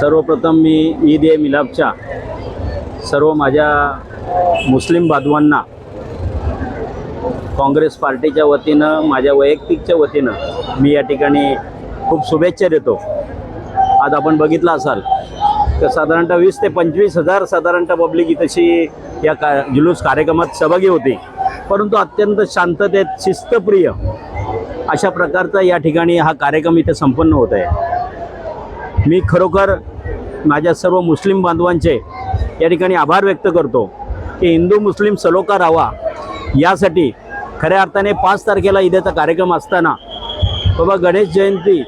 सर्वप्रथम मी ईद ए मिलापच्या सर्व माझ्या मुस्लिम बांधवांना काँग्रेस पार्टीच्या वतीनं माझ्या वैयक्तिकच्या वतीनं मी या ठिकाणी खूप शुभेच्छा देतो. आज आपण बघितलं असाल तर साधारणतः वीस ते पंचवीस हजार साधारणतः पब्लिक तशी या का जुलूस कार्यक्रमात सहभागी होती. परंतु अत्यंत शांततेत शिस्तप्रिय अशा प्रकारचा या ठिकाणी हा कार्यक्रम इथे संपन्न होत आहे. मी खरोखर माझ्या सर्व मुस्लिम बांधवांचे या ठिकाणी आभार व्यक्त करतो की हिंदू मुस्लिम सलोखा राहावा यासाठी खऱ्या अर्थाने पाच तारखेला ईदेचा कार्यक्रम असताना बाबा गणेश जयंती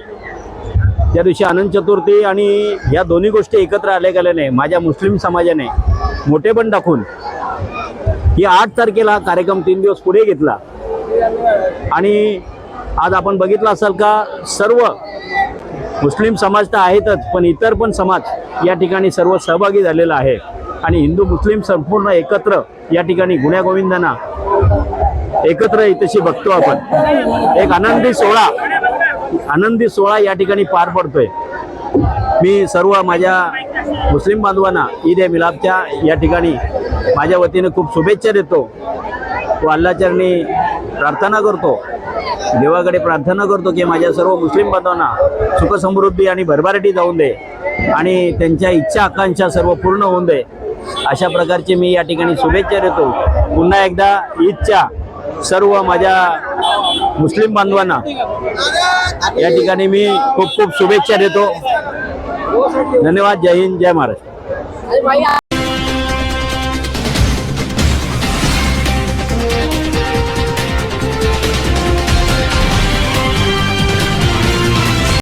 त्या दिवशी अनंत चतुर्थी आणि या दोन्ही गोष्टी एकत्र आल्या गेल्याने माझ्या मुस्लिम समाजाने मोठेपण दाखवून ही आठ तारखेला कार्यक्रम तीन दिवस पुढे घेतला. आणि आज आपण बघितलं असाल का सर्व मुस्लिम समाज तर आहेतच पण इतर पण समाज या ठिकाणी सर्व सहभागी झालेला आहे. आणि हिंदू मुस्लिम संपूर्ण एकत्र या ठिकाणी गुण्यागोविंदांना एकत्र इथेशी बघतो आपण. एक आनंदी सोहळा आनंदी सोहळा या ठिकाणी पार पडतोय. मी सर्व माझ्या मुस्लिम बांधवांना ईद ए मिलाबच्या या ठिकाणी माझ्या वतीने खूप शुभेच्छा देतो व अल्लाचरणी प्रार्थना करतो. देवाकडे प्रार्थना करतो की माझ्या सर्व मुस्लिम बांधवांना सुखसमृद्धी आणि भरभराटी जाऊन दे आणि त्यांच्या इच्छा आकांक्षा सर्व पूर्ण होऊन दे. अशा प्रकारचे मी या ठिकाणी शुभेच्छा देतो. पुन्हा एकदा ईदच्या सर्व माझ्या मुस्लिम बांधवांना या ठिकाणी मी खूप खूप शुभेच्छा देतो. धन्यवाद. जय हिंद. जय महाराष्ट्र.